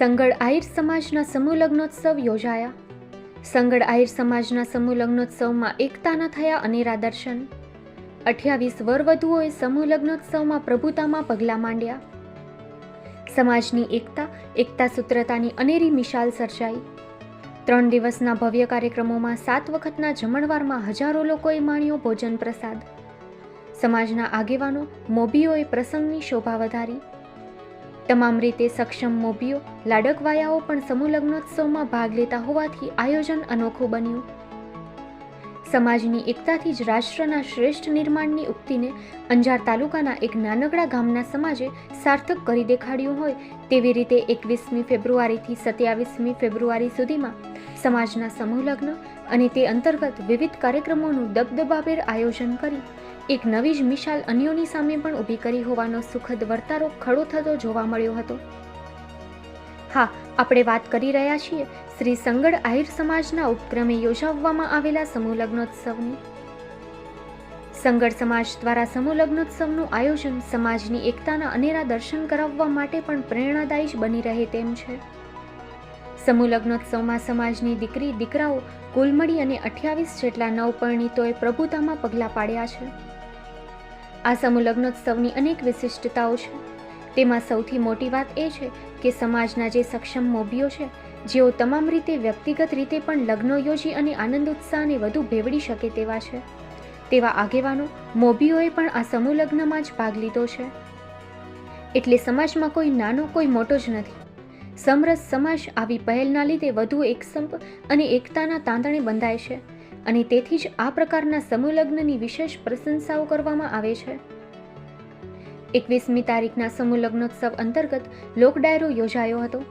સંગડ આહિર સમાજના સમૂહ લગ્નોત્સવ યોજાયા. સંગળ આહિર સમાજના સમૂહ લગ્નોત્સવમાં એકતાના થયા અનેરા દર્શન. અઠ્યાવીસ વરવધુઓએ સમૂહ લગ્નોત્સવમાં પ્રભુતામાં પગલાં માંડ્યા. સમાજની એકતા એકતા સૂત્રતાની અનેરી મિશાલ સર્જાઈ. ત્રણ દિવસના ભવ્ય કાર્યક્રમોમાં સાત વખતના જમણવારમાં હજારો લોકોએ માણ્યો ભોજન પ્રસાદ. સમાજના આગેવાનો, મોભીઓએ પ્રસંગની શોભા વધારી. તમામ રીતે સક્ષમ મોભીઓ, લાડકવાયાઓ પણ સમૂહ લગ્નોત્સવમાં ભાગ લેતા હોવાથી આયોજન અનોખું બન્યું. સમાજની એકતાથી જ રાષ્ટ્રના શ્રેષ્ઠ નિર્માણની ઉક્તિને અંજાર તાલુકાના એક નાનકડા ગામના સમાજે સાર્થક કરી દેખાડ્યું હોય તેવી રીતે એકવીસમી ફેબ્રુઆરીથી સત્યાવીસમી ફેબ્રુઆરી સુધીમાં સમાજના સમૂહ લગ્ન અને તે અંતર્ગત વિવિધ કાર્યક્રમોનું દબદબાભેર આયોજન કરી એક નવી જ મિશાલ અન્યોની સામે પણ ઊભી કરી હોવાનો સુખદ વર્તારો ખડો થતો જોવા મળ્યો હતો. હા, આપણે વાત કરી રહ્યા છીએ શ્રી સંગડ આહિર સમાજના ઉપક્રમે યોજાવવામાં આવેલા સમૂહ લગ્નોત્સવની. સંગડ સમાજ દ્વારા સમૂહ લગ્નોત્સવનું આયોજન સમાજની એકતાના અનેરા દર્શન કરાવવા માટે પણ પ્રેરણાદાયી બની રહે તેમ છે. સમૂહ લગ્નોત્સવમાં સમાજની દીકરી, દીકરાઓ કુલ મળી અને અઠ્યાવીસ જેટલા નવપરિણીતોએ પ્રભુતામાં પગલાં પાડ્યા છે. આ સમૂહ લગ્નોત્સવની અનેક વિશિષ્ટતાઓ છે. તેમાં સૌથી મોટી વાત એ છે કે સમાજના જે સક્ષમ મોભીઓ છે, જેઓ તમામ રીતે વ્યક્તિગત રીતે પણ લગ્નો યોજી અને આનંદ ઉત્સાહને વધુ ભેવડી શકે તેવા છે. તેવા આગેવાનો મોભીઓએ પણ આ સમૂહ લગ્નમાં જ ભાગ લીધો છે. એટલે સમાજમાં કોઈ નાનો કોઈ મોટો જ નથી. સમરસ સમાજ આવી પહેલના લીધે વધુ એકસંપ અને એકતાના તાંતણે બંધાય છે. અને તેથી જ આ પ્રકારના સમૂહ લગ્નની વિશેષ પ્રશંસાઓ કરવામાં આવે છે. એકવીસમી તારીખના સમૂહ લગ્નોત્સવ અંતર્ગત લોક ડાયરો યોજાયો હતો.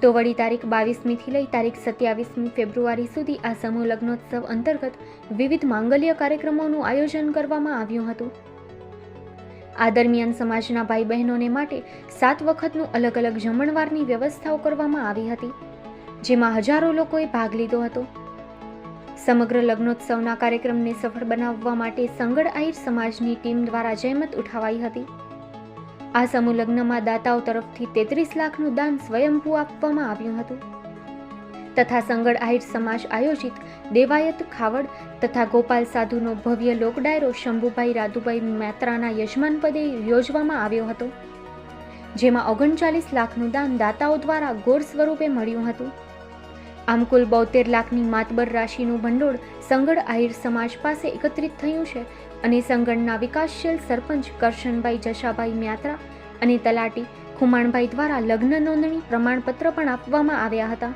તો વળી તારીખ બાવીસમીથી લઈ તારીખ સત્યાવીસમી ફેબ્રુઆરી સુધી આ સમૂહ લગ્નોત્સવ અંતર્ગત વિવિધ માંગલ્ય કાર્યક્રમોનું આયોજન કરવામાં આવ્યું હતું. આ દરમિયાન સમાજના ભાઈ બહેનોને માટે સાત વખતનું અલગ અલગ જમણવારની વ્યવસ્થાઓ કરવામાં આવી હતી, જેમાં હજારો લોકોએ ભાગ લીધો હતો. સમગ્ર લગ્નોત્સવના કાર્યક્રમને સફળ બનાવવા માટે સંગડ આહિર સમાજની ટીમ દ્વારા જહેમત ઉઠાવાઈ હતી. આ સમૂહ લગ્નમાં દાતાઓ તરફથી તેત્રીસ લાખનું દાન સ્વયંભૂ આપવામાં આવ્યું હતું. તથા સંગળ આહિર સમાજ આયોજિત દેવાયત ખાવડ તથા ગોપાલ સાધુનો ભવ્ય લોકડાયરો શંભુભાઈ રાધુભાઈ મેત્રાના યજમાન પદે યોજવામાં આવ્યો હતો, જેમાં ઓગણચાલીસ લાખનું દાન દાતાઓ દ્વારા ગોળ સ્વરૂપે મળ્યું હતું. આમ કુલ બોતેર લાખની માતબર રાશિનું ભંડોળ સંગળ આહિર સમાજ પાસે એકત્રિત થયું છે અને સંગળના વિકાસશીલ સરપંચ કરશનભાઈ જશાભાઈ મ્યાત્રા અને તલાટી ખુમાણભાઈ દ્વારા લગ્ન નોંધણી પ્રમાણપત્ર પણ આપવામાં આવ્યા હતા.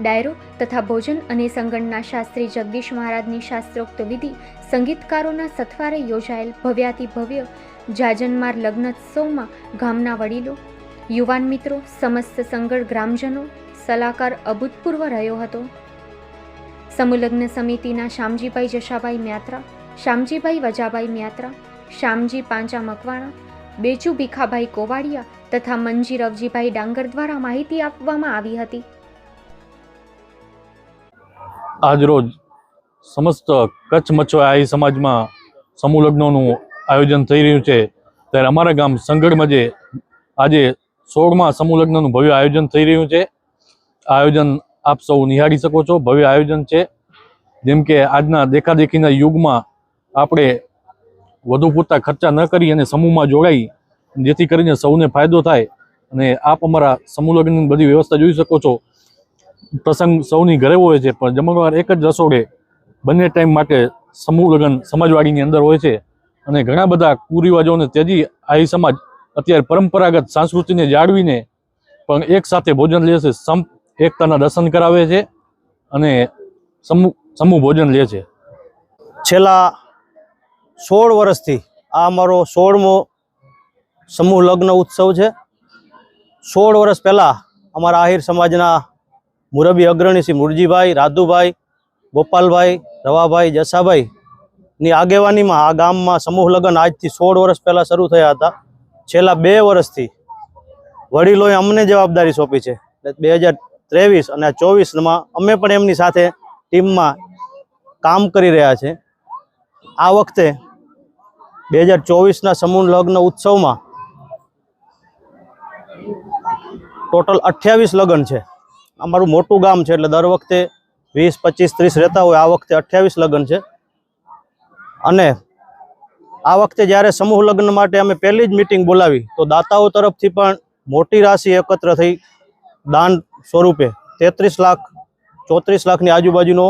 ડાયરો તથા ભોજન અને સંગણના શાસ્ત્રી જગદીશ મહારાજની શાસ્ત્રોક્ત વિધિ સંગીતકારોના સથવારે યોજાયેલ ભવ્યાતિ ભવ્ય જાજનમાર લગ્નોત્સવમાં ગામના વડીલો, યુવાન મિત્રો, સમસ્ત સંગળ ગ્રામજનો, સલાહકાર અભૂતપૂર્વ રહ્યો હતો. સમુલગ્ન સમિતિના શામજીભાઈ જશાભાઈ મ્યાત્રા શામજીભાઈ વજાભાઈ મ્યાત્રા શામજી પાંચા મકવાણા બેચુ ભીખાભાઈ કોવાડિયા તથા મંજી રવજીભાઈ ડાંગર દ્વારા માહિતી આપવામાં આવી હતી. આજરોજ સમસ્ત કચ્છ મચ્છાઈ સમાજમાં સમૂહ લગ્નોનું આયોજન થઈ રહ્યું છે. ત્યારે અમારા ગામ સંગઢમાં જે આજે સોળમાં સમૂહ લગ્નનું ભવ્ય આયોજન થઈ રહ્યું છે. આયોજન આપ સૌ નિહાળી શકો છો. ભવ્ય આયોજન છે. જેમ કે આજના દેખાદેખીના યુગમાં આપણે વધુ પૂરતા ખર્ચા ન કરી અને સમૂહમાં જોડાઈ, જેથી કરીને સૌને ફાયદો થાય. અને આપ અમારા સમૂહ લગ્નની બધી વ્યવસ્થા જોઈ શકો છો. પ્રસંગ સૌની ઘરે હોય છે, પણ જમણવાર એક જ રસોડે બંને ટાઈમ માટે સમૂહ લગ્ન સમાજવાડીની અંદર હોય છે. અને ઘણા બધા કુરિવાજોને ત્યજી આહી સમાજ અત્યારે પરંપરાગત સંસ્કૃતિને જાળવીને પણ એક સાથે ભોજન લે છે સંપ એકતાના દર્શન કરાવે છે અને સમૂહ સમૂહ ભોજન લે છે. છેલ્લા સોળ વર્ષથી આ અમારો સોળમો સમૂહ લગ્ન ઉત્સવ છે. સોળ વર્ષ પહેલાં અમારા આહિર સમાજના મુરબી અગ્રણી શ્રી મુરજીભાઈ રાધુભાઈ ગોપાલભાઈ, રવાભાઈ, જસાભાઈ ની આગેવાનીમાં આ ગામમાં સમૂહ લગ્ન આજથી સોળ વર્ષ પહેલાં શરૂ થયા હતા. છેલ્લા બે વર્ષથી વડીલોએ અમને જવાબદારી સોંપી છે. બે હજાર ત્રેવીસ અને ચોવીસમાં અમે પણ એમની સાથે ટીમમાં કામ કરી રહ્યા છે. આ વખતે બે હજાર ચોવીસના સમૂહ લગ્ન ઉત્સવમાં ટોટલ અઠ્યાવીસ લગ્ન છે. અમારું મોટું ગામ છે એટલે દર વખતે વીસ, પચીસ, ત્રીસ રહેતા હોય. આ વખતે અઠ્યાવીસ લગ્ન છે. અને આ વખતે જ્યારે સમૂહ લગ્ન માટે અમે પહેલી જ મિટિંગ બોલાવી, તો દાતાઓ તરફથી પણ મોટી રાશિ એકત્ર થઈ દાન સ્વરૂપે તેત્રીસ લાખ, ચોત્રીસ લાખની આજુબાજુનો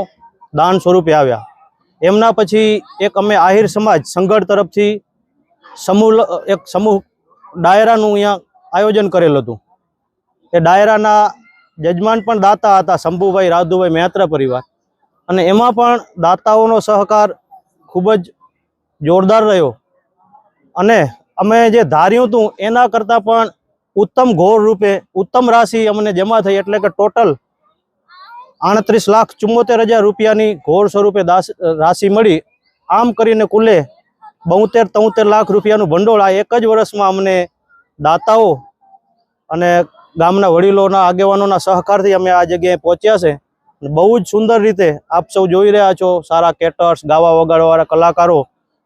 દાન સ્વરૂપે આવ્યા. એમના પછી એક અમે આહિર સમાજ સંગઠ તરફથી સમૂહ એક સમૂહ ડાયરાનું અહીંયા આયોજન કરેલું હતું. એ ડાયરાના જજમાન પણ દાતા હતા, શંભુભાઈ, રાધુભાઈ, મહેત્રા પરિવાર. અને એમાં પણ દાતાઓનો સહકાર ખૂબ જ જોરદાર રહ્યો. અને અમે જે ધાર્યું હતું, એના કરતાં પણ ઉત્તમ ઘોર રૂપે, ઉત્તમ રાશિ અમને જમા થઈ, એટલે કે ટોટલ આડત્રીસ લાખ ચુમ્મોતેર હજાર રૂપિયાની ઘોર સ્વરૂપે દાસ, રાશિ મળી. આમ કરીને કુલે બોતેર, તોતેર લાખ રૂપિયાનું ભંડોળ આ એક જ વર્ષમાં અમને દાતાઓ અને ગામના વડીલોના આગેવાનોના સહકારથી અમે આ જગ્યાએ પહોંચ્યા છે. બહુ જ સુંદર રીતે આપ સૌ જોઈ રહ્યા છો, સારા કેટર્સ ગાવા વગાડવાવાળા કલાકારો,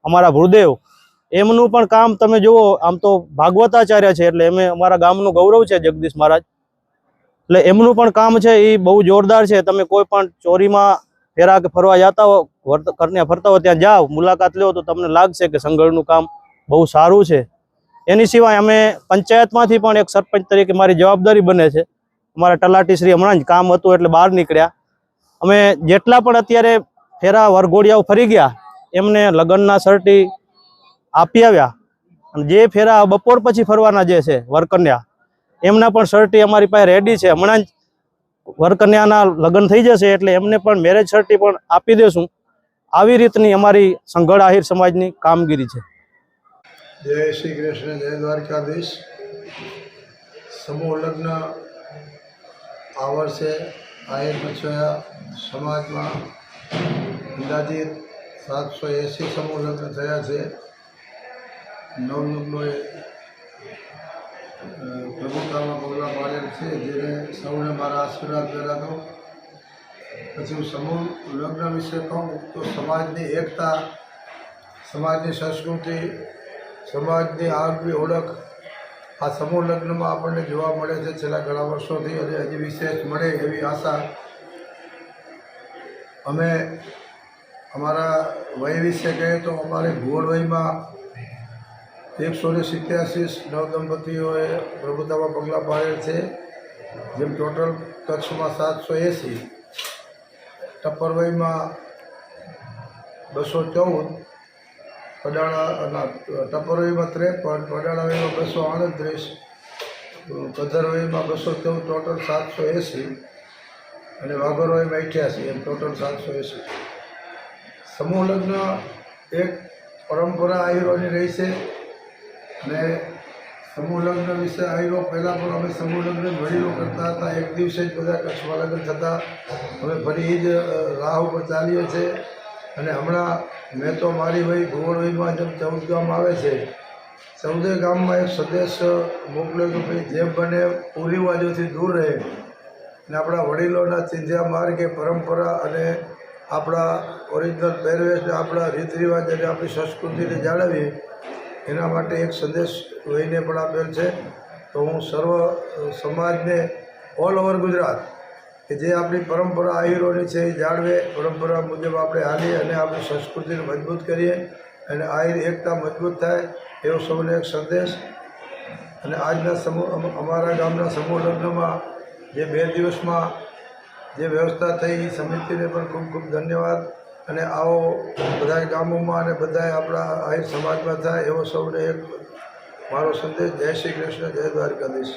અમારા ભૂદેવ. એમનું પણ કામ તમે જુઓ, આમ તો ભાગવતાચાર્ય છે, એટલે એમે અમારા ગામનું ગૌરવ છે જગદીશ મહારાજ. એટલે એમનું પણ કામ છે, એ બહુ જોરદાર છે. તમે કોઈ પણ ચોરીમાં ફેરા કે ફરવા જતા હો ઘરને ફરતા હો, ત્યાં જાઓ, મુલાકાત લો, તો તમને લાગશે કે સંગળનું કામ બહુ સારું છે. એની સિવાય અમે પંચાયતમાંથી પણ એક સરપંચ તરીકે મારી જવાબદારી બને છે. અમારા તલાટી શ્રી હમણાં જ કામ હતું એટલે બહાર નીકળ્યા. અમે જેટલા પણ અત્યારે ફેરા વરઘોડિયાઓ ફરી ગયા, એમને લગ્નના સર્ટી આપી આવ્યા. અને જે ફેરા બપોર પછી ફરવાના જે છે, વરકન્યા, એમના પણ સર્ટી અમારી પાસે રેડી છે. હમણાં જ વરકન્યાના લગ્ન થઈ જશે એટલે એમને પણ મેરેજ સર્ટી પણ આપી દેશું. આવી રીતની અમારી સંઘળ આહિર સમાજની કામગીરી છે. જય શ્રી કૃષ્ણ, જય દ્વારકાધીશ. સમૂહ લગ્ન આ વર્ષે આહિર મછોયા સમાજમાં અંદાજિત સાતસો એંસી સમૂહ લગ્ન થયા છે. નવ લગ્નોએ પ્રભુતામાં પગલાં પાડેલ છે, જેને સૌને મારા આશીર્વાદ કરાતો પછી હું સમૂહ લગ્ન વિશે કહું તો સમાજની એકતા, સમાજની સંસ્કૃતિ સમાજની આગવી ઓળખ આ સમૂહ લગ્નમાં આપણને જોવા મળે છે. છેલ્લા ઘણા વર્ષોથી અને હજી વિશેષ મળે એવી આશા અમે અમારા વય વિશે કહીએ તો અમારે ભૂગોળ વયમાં એકસો ને સિત્યાસી નવ દંપતીઓએ પ્રભુતામાં પગલાં પાડેલ છે. જેમ ટોટલ કચ્છમાં સાતસો એંસી, ટપ્પર વયમાં બસો ચૌદ પડાળા ટપરોઈમાં ત્રેપન પડાળાવીમાં બસો આડત્રીસ વયમાં બસો ચૌદ, ટોટલ સાતસો એંસી, અને વાઘોરવાઈમાં અઠ્યાસી, એમ ટોટલ સાતસો એંસી. સમૂહ લગ્ન એક પરંપરા આયુરોની રહી છે, અને સમૂહ લગ્ન વિશે આયુરો પહેલાં પણ અમે સમૂહ લગ્ન વડીલો કરતા હતા, એક દિવસે જ બધા કચ્છમાં લગ્ન થતા અમે ફરી જ રાહ ઉપર ચાલીએ છીએ. અને હમણાં મેં તો મારી વય ભુવનભાઈમાં જેમ ચૌદ ગામ આવે છે, ચૌદે ગામમાં એક સંદેશ મોકલ્યો કે ભાઈ જેમ બને કુરિવાજોથી દૂર રહે. અને આપણા વડીલોના ચિંધ્યા માર્ગે પરંપરા અને આપણા ઓરિજિનલ પહેરવેશ ને આપણા રીત રિવાજ અને આપણી સંસ્કૃતિને જાળવીએ, એના માટે એક સંદેશ વહીને પણ આપેલ છે. તો હું સર્વ સમાજને ઓલ ઓવર ગુજરાત કે જે આપણી પરંપરા આહીરોની છે એ જાળવે, પરંપરા મુજબ આપણે હાલીએ અને આપણી સંસ્કૃતિને મજબૂત કરીએ અને આહીર એકતા મજબૂત થાય એવો સૌને એક સંદેશ. અને આજના સમૂહ અમારા ગામના સમૂહ લગ્નમાં જે બે દિવસમાં જે વ્યવસ્થા થઈ એ સમિતિને પણ ખૂબ ખૂબ ધન્યવાદ. અને આવો બધા ગામોમાં અને બધા આપણા આહીર સમાજમાં થાય એવો સૌને એક મારો સંદેશ. જય શ્રી કૃષ્ણ, જય Dwarkadhish.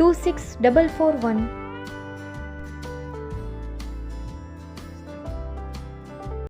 two six double four one